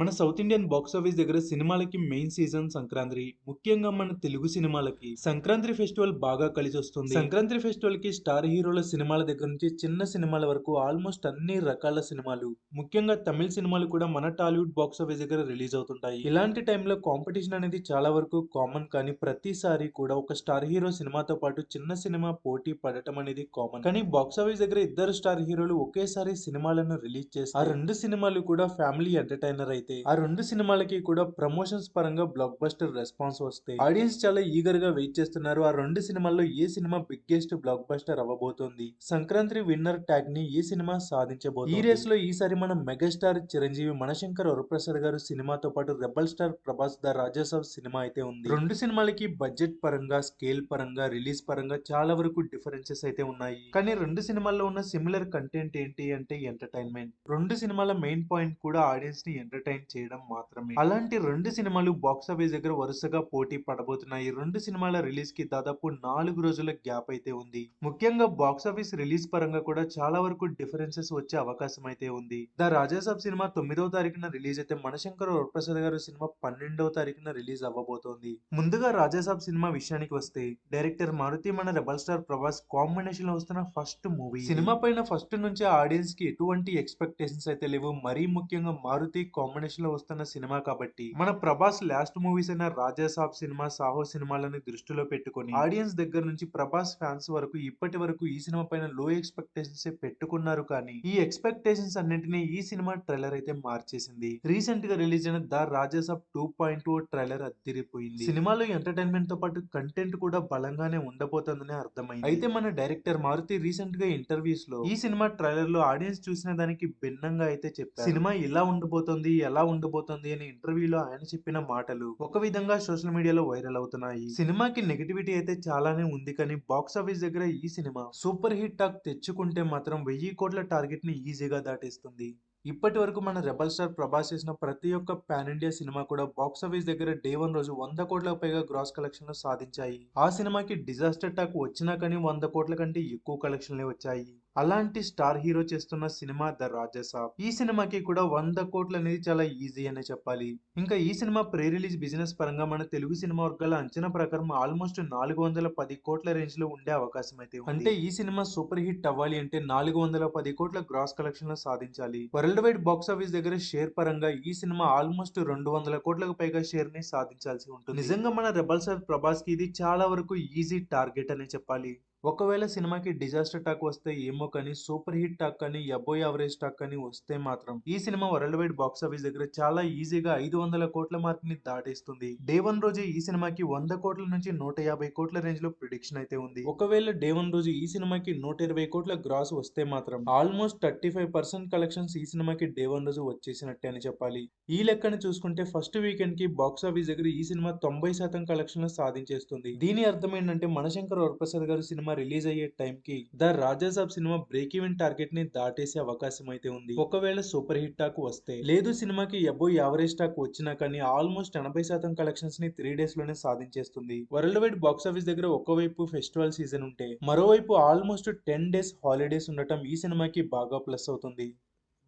మన south Indian box office దగ్గర సినిమాలకి మెయిన్ సీజన్ సంక్రాంతి. ముఖ్యంగా మన తెలుగు సినిమాలకి. సంక్రాంతి ఫెస్టివల్ బాగా కలిసి వస్తుంది సంక్రాంతి ఫెస్టివల్కి స్టార్ హీరోల సినిమాల దగ్గర నుంచి చిన్న సినిమాల వరకు ఆల్మోస్ట్ అన్ని రకాల సినిమాలు. ముఖ్యంగా తమిళ సినిమాలు కూడా మన టాలీవుడ్ బాక్స్ ఆఫీస్ దగ్గర రిలీజ్ అవుతుంటాయి. ఇలాంటి టైంలో కాంపిటీషన్ అనేది చాలా వరకు కామన్ కానీ ప్రతిసారి కూడా ఒక స్టార్ హీరో సినిమాతో పాటు చిన్న సినిమా పోటీ పడటం అనేది కామన్ కానీ బాక్స్ ఆఫీస్ దగ్గర ఇద్దరు స్టార్ హీరోలు ఒకేసారి సినిమాలను రిలీజ్ చేసి ఆ రెండు సినిమాలు కూడా ఫ్యామిలీ ఎంటర్టైనర్ అయితే ఆ రెండు సినిమాలకి కూడా ప్రమోషన్స్ పరంగా బ్లాక్ బస్టర్ రెస్పాన్స్ వస్తే ఆడియన్స్ చాలా ఈగర్గా వెయిట్ చేస్తున్నారు. ఆ రెండు సినిమాల్లో ఏ సినిమా బిగ్గెస్ట్ బ్లాక్ బస్టర్ అవ్వబోతోంది? సంక్రాంతి విన్నర్ ట్యాగ్ని ఏ సినిమా సాధించబోతుంది? ఈ రేస్లో ఈసారి మన మెగాస్టార్ చిరంజీవి మనశంకర్ వరప్రసాద్ గారు సినిమాతో పాటు rebel star Prabhas the Raja Saab cinema అయితే ఉంది. రెండు సినిమాలకి బడ్జెట్ పరంగా స్కేల్ పరంగా రిలీజ్ పరంగా చాలా వరకు డిఫరెన్సెస్ అయితే ఉన్నాయి. కానీ రెండు సినిమాల్లో ఉన్న సిమిలర్ కంటెంట్ ఏంటి అంటే ఎంటర్టైన్మెంట్ రెండు సినిమాల మెయిన్ పాయింట్ కూడా ఆడియన్స్ని ఎంటర్టైన్ చేయడం మాత్రమే. అలాంటి రెండు సినిమాలు బాక్స్ ఆఫీస్ దగ్గర వరుసగా పోటీ పడబోతున్నాయి. రెండు సినిమాల రిలీజ్కి దాదాపు నాలుగు రోజుల గ్యాప్ అయితే ఉంది. ముఖ్యంగా బాక్స్ ఆఫీస్ రిలీజ్ పరంగా కూడా చాలా వరకు డిఫరెన్సెస్ వచ్చే అవకాశం అయితే ఉంది. ద రాజాసాబ్ సినిమా తొమ్మిదవ తారీఖున రిలీజ్ అయితే మనశంకర్ వరప్రసాద్ గారు సినిమా పన్నెండవ తారీఖున రిలీజ్ అవ్వబోతోంది. ముందుగా రాజాసాబ్ సినిమా విషయానికి వస్తే డైరెక్టర్ మారుతి మన రెబల్ స్టార్ ప్రభాస్ కాంబినేషన్లో వస్తున్న ఫస్ట్ మూవీ సినిమా పైన ఫస్ట్ నుంచి ఆడియన్స్కి ఎటువంటి ఎక్స్పెక్టేషన్స్ అయితే లేవు. మరీ ముఖ్యంగా మారుతి కాంబినేషన్ లో వస్తున్న సినిమా కాబట్టి మన ప్రభాస్ లాస్ట్ మూవీస్ అయిన రాజాసాబ్ సినిమా సాహో సినిమాలని దృష్టిలో పెట్టుకొని ఆడియన్స్ దగ్గర నుంచి ప్రభాస్ ఫ్యాన్స్ వరకు ఇప్పటి వరకు ఈ సినిమా పైన లో ఎక్స్పెక్టేషన్స్ పెట్టుకున్నారు కానీ ఈ ఎక్స్పెక్టేషన్స్ అన్నింటినీ ఈ సినిమా ట్రైలర్ అయితే మార్చేసింది. రీసెంట్గా రిలీజ్ అయిన the Raja Saab two point two trailer అద్దిరిపోయింది. సినిమాలో ఎంటర్టైన్మెంట్తో పాటు కంటెంట్ కూడా బలంగానే ఉండబోతుందని అర్థమైంది. అయితే మన డైరెక్టర్ మారుతి రీసెంట్గా ఇంటర్వ్యూస్లో ఈ సినిమా ట్రైలర్లో ఆడియన్స్ చూసిన దానికి భిన్నంగా అయితే చెప్పారు. సినిమా ఇలా ఉండబోతోంది ఎలా ఉండబోతుంది అని ఇంటర్వ్యూలో ఆయన చెప్పిన మాటలు ఒక విధంగా సోషల్ మీడియాలో వైరల్ అవుతున్నాయి. సినిమాకి నెగిటివిటీ అయితే చాలానే ఉంది కానీ బాక్స్ ఆఫీస్ దగ్గర ఈ సినిమా సూపర్ హిట్ టాక్ తెచ్చుకుంటే మాత్రం వెయ్యి కోట్ల టార్గెట్ని ఈజీగా దాటేస్తుంది. ఇప్పటి వరకు మన రెబల్ స్టార్ ప్రభాస్ చేసిన ప్రతి ఒక్క పాన్ ఇండియా సినిమా కూడా బాక్స్ ఆఫీస్ దగ్గర డే వన్ రోజు వంద కోట్ల పైగా గ్రాస్ కలెక్షన్లు సాధించాయి. ఆ సినిమాకి డిజాస్టర్ టాక్ వచ్చినా కానీ వంద కోట్ల కంటే ఎక్కువ కలెక్షన్లే వచ్చాయి. అలాంటి స్టార్ హీరో చేస్తున్న సినిమా ద రాజసాబ్. ఈ సినిమాకి కూడా వంద కోట్లు అనేది చాలా ఈజీ అనే చెప్పాలి. ఇంకా ఈ సినిమా ప్రీ రిలీజ్ బిజినెస్ పరంగా మన తెలుగు సినిమా వర్గాల అంచనా ప్రకారం ఆల్మోస్ట్ నాలుగు వందల పది కోట్ల రేంజ్లో ఉండే అవకాశం అయితే అంటే ఈ సినిమా సూపర్ హిట్ అవ్వాలి అంటే నాలుగు వందల పది కోట్ల గ్రాస్ కలెక్షన్ సాధించాలి. వరల్డ్ వైడ్ బాక్స్ ఆఫీస్ దగ్గర షేర్ పరంగా ఈ సినిమా ఆల్మోస్ట్ రెండు వందల కోట్లకు పైగా షేర్ని సాధించాల్సి ఉంటుంది. నిజంగా మన రెబల్ సార్ ప్రభాస్కి ఇది చాలా వరకు ఈజీ టార్గెట్ అనే చెప్పాలి. ఒకవేళ సినిమాకి డిజాస్టర్ టాక్ వస్తే ఏమో కానీ సూపర్ హిట్ టాక్ కానీ అబో యావరేజ్ టాక్ కానీ వస్తే మాత్రం ఈ cinema world wide box office దగ్గర చాలా ఈజీగా ఐదు వందల కోట్ల మార్క్ని దాటేస్తుంది. డే వన్ రోజు ఈ సినిమాకి వంద కోట్ల నుంచి నూట యాభై కోట్ల రేంజ్లో ప్రిడిక్షన్ అయితే ఉంది. ఒకవేళ డే వన్ రోజు ఈ సినిమాకి నూట ఇరవై కోట్ల గ్రాస్ వస్తే మాత్రం almost thirty five percent collections ఈ సినిమాకి డే వన్ రోజు వచ్చేసినట్టే అని చెప్పాలి. ఈ లెక్కను చూసుకుంటే ఫస్ట్ వీకెండ్కి బాక్స్ ఆఫీస్ దగ్గర ఈ సినిమా తొంభై శాతం కలెక్షన్లు సాధించేస్తుంది. దీని అర్థం ఏంటంటే మనశంకర్ వరప్రసాద్ గారు సినిమా రిలీజ్ అయ్యే టైం కి ద రాజాసాబ్ సినిమా బ్రేక్ ఈవెన్ టార్గెట్ని దాటేసే అవకాశం అయితే ఉంది. ఒకవేళ సూపర్ హిట్ టాక్ వస్తే లేదు సినిమాకి ఎబో యావరేజ్ టాక్ వచ్చినా కానీ ఆల్మోస్ట్ ఎనభై శాతం కలెక్షన్స్ని త్రీ డేస్లోనే సాధించేస్తుంది. వరల్డ్ వైడ్ బాక్స్ ఆఫీస్ దగ్గర ఒకవైపు ఫెస్టివల్ సీజన్ ఉంటే మరోవైపు ఆల్మోస్ట్ టెన్ డేస్ హాలిడేస్ ఉండటం ఈ సినిమాకి బాగా ప్లస్ అవుతుంది.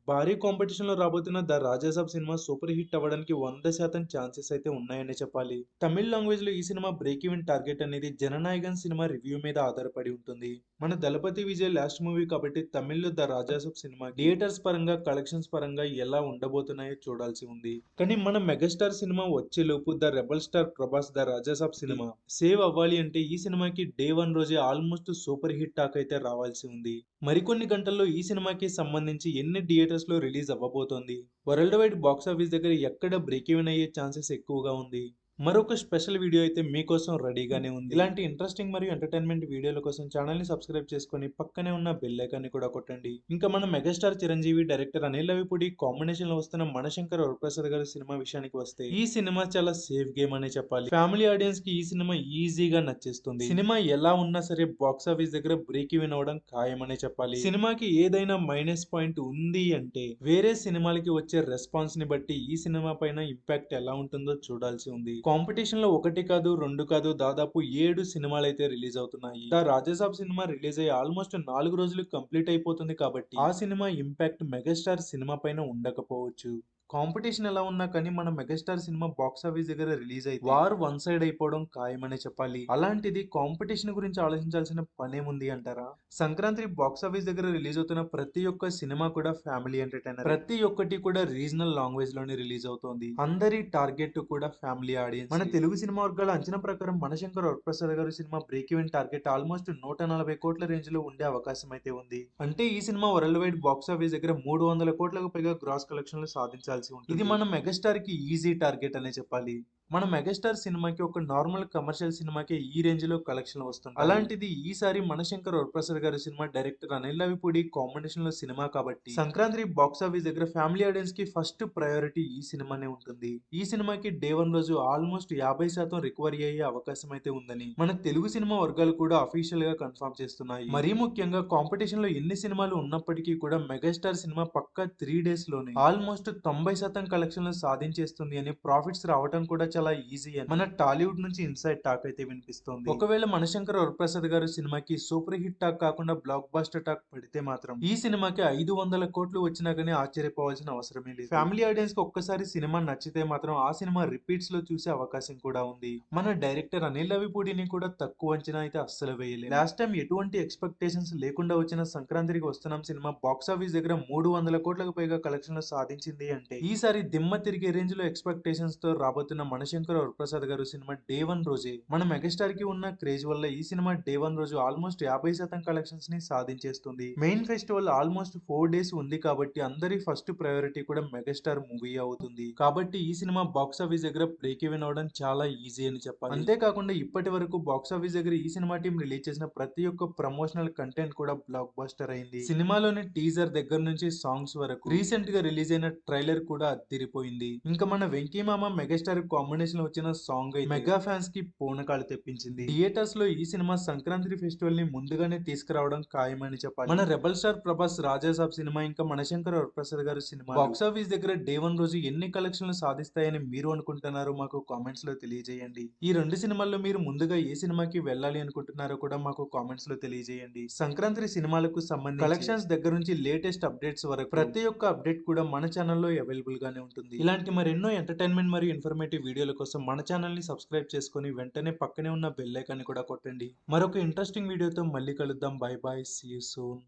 భారీ కాంపిటీషన్లో రాబోతున్న ద రాజాసాబ్ సినిమా సూపర్ హిట్ అవ్వడానికి వంద శాతం ఛాన్సెస్ అయితే ఉన్నాయని చెప్పాలి. తమిళ లాంగ్వేజ్లో ఈ సినిమా బ్రేక్ ఈవెన్ టార్గెట్ అనేది జననాయకన్ సినిమా రివ్యూ మీద ఆధారపడి ఉంటుంది. మన దళపతి విజయ్ లాస్ట్ మూవీ కాబట్టి తమిళ్ళో ద రాజాసాబ్ సినిమా థియేటర్స్ పరంగా కలెక్షన్స్ పరంగా ఎలా ఉండబోతున్నాయో చూడాల్సి ఉంది. కానీ మన మెగాస్టార్ సినిమా వచ్చేలోపు the rebel star Prabhas the Raja Saab cinema save అవ్వాలి అంటే ఈ సినిమాకి డే వన్ రోజే ఆల్మోస్ట్ సూపర్ హిట్ టాక్ అయితే రావాల్సి ఉంది. మరికొన్ని గంటల్లో ఈ సినిమాకి సంబంధించి ఎన్ని థియేటర్ లో రిలీజ్ అవ్వబోతోంది. వరల్డ్ వైడ్ బాక్స్ ఆఫీస్ దగ్గర ఎక్కడ బ్రేక్ ఈవెన్ అయ్యే ఛాన్సెస్ ఎక్కువగా ఉంది? మరొక స్పెషల్ వీడియో అయితే మీకోసం రెడీగానే ఉంది. ఇలాంటి ఇంట్రెస్టింగ్ మరియు ఎంటర్టైన్మెంట్ వీడియోల కోసం ఛానల్ని సబ్స్క్రైబ్ చేసుకొని పక్కనే ఉన్న బెల్ ఐకాన్ని కూడా కొట్టండి. ఇంకా మన మెగాస్టార్ చిరంజీవి డైరెక్టర్ అనిల్ రవిపూడి కాంబినేషన్లో వస్తున్న మణశంకర్ వరప్రసాద్ గారి సినిమా విషయానికి వస్తే ఈ సినిమా చాలా సేఫ్ గేమ్ అనే చెప్పాలి. ఫ్యామిలీ ఆడియన్స్కి ఈ సినిమా ఈజీగా నచ్చేస్తుంది. సినిమా ఎలా ఉన్నా సరే బాక్స్ ఆఫీస్ దగ్గర బ్రేక్ ఈవెన్ అవడం ఖాయమనే చెప్పాలి. సినిమాకి ఏదైనా మైనస్ పాయింట్ ఉంది అంటే వేరే సినిమాలకి వచ్చే రెస్పాన్స్ని బట్టి ఈ సినిమా పైన ఇంపాక్ట్ ఎలా ఉంటుందో చూడాల్సి ఉంది. కాంపిటీషన్లో ఒకటి కాదు రెండు కాదు దాదాపు ఏడు సినిమాలు అయితే రిలీజ్ అవుతున్నాయి. ద రాజాసాబ్ సినిమా రిలీజ్ అయ్యి ఆల్మోస్ట్ నాలుగు రోజులు కంప్లీట్ అయిపోతుంది కాబట్టి ఆ సినిమా ఇంపాక్ట్ మెగాస్టార్ సినిమా పైన ఉండకపోవచ్చు. కాంపిటీషన్ ఎలా ఉన్నా కానీ మన మెగాస్టార్ సినిమా బాక్స్ ఆఫీస్ దగ్గర రిలీజ్ అయితే వార్ వన్ సైడ్ అయిపోవడం ఖాయమనే చెప్పాలి. అలాంటిది కాంపిటీషన్ గురించి ఆలోచించాల్సిన పనేముంది అంటారా? సంక్రాంతి బాక్స్ ఆఫీస్ దగ్గర రిలీజ్ అవుతున్న ప్రతి ఒక్క సినిమా కూడా ఫ్యామిలీ ఎంటర్టైనర్. ప్రతి ఒక్కటి కూడా రీజనల్ లాంగ్వేజ్లోనే రిలీజ్ అవుతోంది. అందరి టార్గెట్ కూడా ఫ్యామిలీ ఆడియన్స్ మన తెలుగు సినిమా వర్గాల అంచనా ప్రకారం మనశంకర్ వరప్రసాద్ గారి cinema break even target almost నూట నలభై కోట్ల రేంజ్లో ఉండే అవకాశం అయితే ఉంది. అంటే ఈ cinema world wide box office దగ్గర మూడు వందల కోట్లకు పైగా గ్రాస్ కలెక్షన్లు సాధించాల్సి ఉంటుంది. ఇది మన మెగాస్టార్కి ఈజీ టార్గెట్ అనే చెప్పాలి. మన మెగాస్టార్ సినిమాకి ఒక నార్మల్ కమర్షియల్ సినిమాకి ఈ రేంజ్లో కలెక్షన్ వస్తుంది అలాంటిది ఈసారి మనశంకర్ వరప్రసాద్ గారి సినిమా డైరెక్టర్ అనిల్ రవిపూడి కాంబినేషన్లో సినిమా కాబట్టి సంక్రాంతి బాక్స్ ఆఫీస్ దగ్గర ఫ్యామిలీ ఆడియన్స్కి ఫస్ట్ ప్రయారిటీ ఈ సినిమానే ఉంటుంది. ఈ సినిమాకి డే వన్ రోజు ఆల్మోస్ట్ యాభై శాతం రికవరీ అయ్యే అవకాశం అయితే ఉందని మన తెలుగు సినిమా వర్గాలు కూడా అఫీషియల్గా కన్ఫర్మ్ చేస్తున్నాయి. మరీ ముఖ్యంగా కాంపిటీషన్లో ఎన్ని సినిమాలు ఉన్నప్పటికీ కూడా మెగాస్టార్ సినిమా పక్క త్రీ డేస్లోనే ఆల్మోస్ట్ తొంభై శాతం కలెక్షన్లు సాధించేస్తుంది అని ప్రాఫిట్స్ రావడం కూడా చాలా ఈజీ అని మన టాలీవుడ్ నుంచి ఇన్సైడ్ టాక్ అయితే వినిపిస్తుంది. ఒకవేళ మనశంకర్ వరప్రసాద్ గారి సినిమాకి సూపర్ హిట్ టాక్ కాకుండా బ్లాక్ బాస్టర్ టాక్ పడితే మాత్రం ఈ సినిమాకి ఐదు వందల కోట్లు వచ్చినా కానీ ఆశ్చర్యపోవాల్సిన అవసరమే లేదు. ఫ్యామిలీ ఆడియన్స్కి ఒక్కసారి సినిమా నచ్చితే మాత్రం ఆ సినిమా రిపీట్స్లో చూసే అవకాశం కూడా ఉంది. మన డైరెక్టర్ అనిల్ రవిపూడిని కూడా తక్కువ అంచనా అయితే అస్సలు వేయలేదు. లాస్ట్ టైం ఎటువంటి ఎక్స్పెక్టేషన్స్ లేకుండా వచ్చిన సంక్రాంతికి వస్తున్నాం సినిమా బాక్స్ ఆఫీస్ దగ్గర మూడు వందల కోట్లకు పైగా కలెక్షన్లు సాధించింది అంటే ఈసారి దిమ్మ తిరిగే రేంజ్లో ఎక్స్పెక్టేషన్స్తో రాబోతున్న Shankar Varaprasad garu cinema day one రోజే. మన మెగాస్టార్కి ఉన్న క్రేజ్ వల్ల ఈ సినిమా డే వన్ రోజు ఆల్మోస్ట్ యాభై శాతం కలెక్షన్స్ని సాధించేస్తుంది. Main festival almost four days ఉంది కాబట్టి అందరి ఫస్ట్ ప్రయారిటీ కూడా మెగాస్టార్ మూవీ అవుతుంది. కాబట్టి ఈ సినిమా బాక్స్ ఆఫీస్ దగ్గర బ్రేక్ ఈవెన్ అవడం చాలా ఈజీ అని చెప్పాలి. అంతేకాకుండా ఇప్పటి వరకు బాక్స్ ఆఫీస్ దగ్గర ఈ సినిమా టీం రిలీజ్ చేసిన ప్రతి ఒక్క ప్రమోషనల్ కంటెంట్ కూడా బ్లాక్ బస్టర్ అయింది. సినిమాలోని టీజర్ దగ్గర నుంచి సాంగ్స్ వరకు రీసెంట్గా రిలీజ్ అయిన ట్రైలర్ కూడా అదిరిపోయింది ఇంకా మన వెంకీ మామ మెగాస్టార్ కాంబినేషన్లో వచ్చిన సాంగ్ మెగా ఫ్యాన్స్కి పూనకాలు తెప్పించింది. థియేటర్స్లో ఈ సినిమా సంక్రాంతి ఫెస్టివల్ని ముందుగానే తీసుకురావడం ఖాయమని చెప్పాలి. మన రెబల్ స్టార్ ప్రభాస్ రాజాసాబ్ సినిమా ఇంకా మనశంకర్ వరప్రసాద్ గారి సినిమా బాక్స్ ఆఫీస్ దగ్గర డే వన్ రోజు ఎన్ని కలెక్షన్లు సాధిస్తాయని మీరు అనుకుంటున్నారో మాకు కామెంట్స్లో తెలియజేయండి. ఈ రెండు సినిమాల్లో మీరు ముందుగా ఏ సినిమాకి వెళ్ళాలి అనుకుంటున్నారో కూడా మాకు కామెంట్స్లో తెలియజేయండి. సంక్రాంతి సినిమాలకు సంబంధించి కలెక్షన్స్ దగ్గర నుంచి లేటెస్ట్ అప్డేట్స్ వరకు ప్రతి ఒక్క అప్డేట్ కూడా మన ఛానల్లో అవైలబుల్ గానే ఉంటుంది. ఇలాంటి మరెన్నో ఎంటర్టైన్మెంట్ మరియు ఇన్ఫర్మేటివ్ వీడియోల కోసం మన ఛానల్ని సబ్స్క్రైబ్ చేసుకొని వెంటనే పక్కనే ఉన్న బెల్లైకాన్ని కూడా కొట్టండి. మరొక ఇంట్రెస్టింగ్ వీడియోతో మళ్ళీ కలుద్దాం. Bye bye see you soon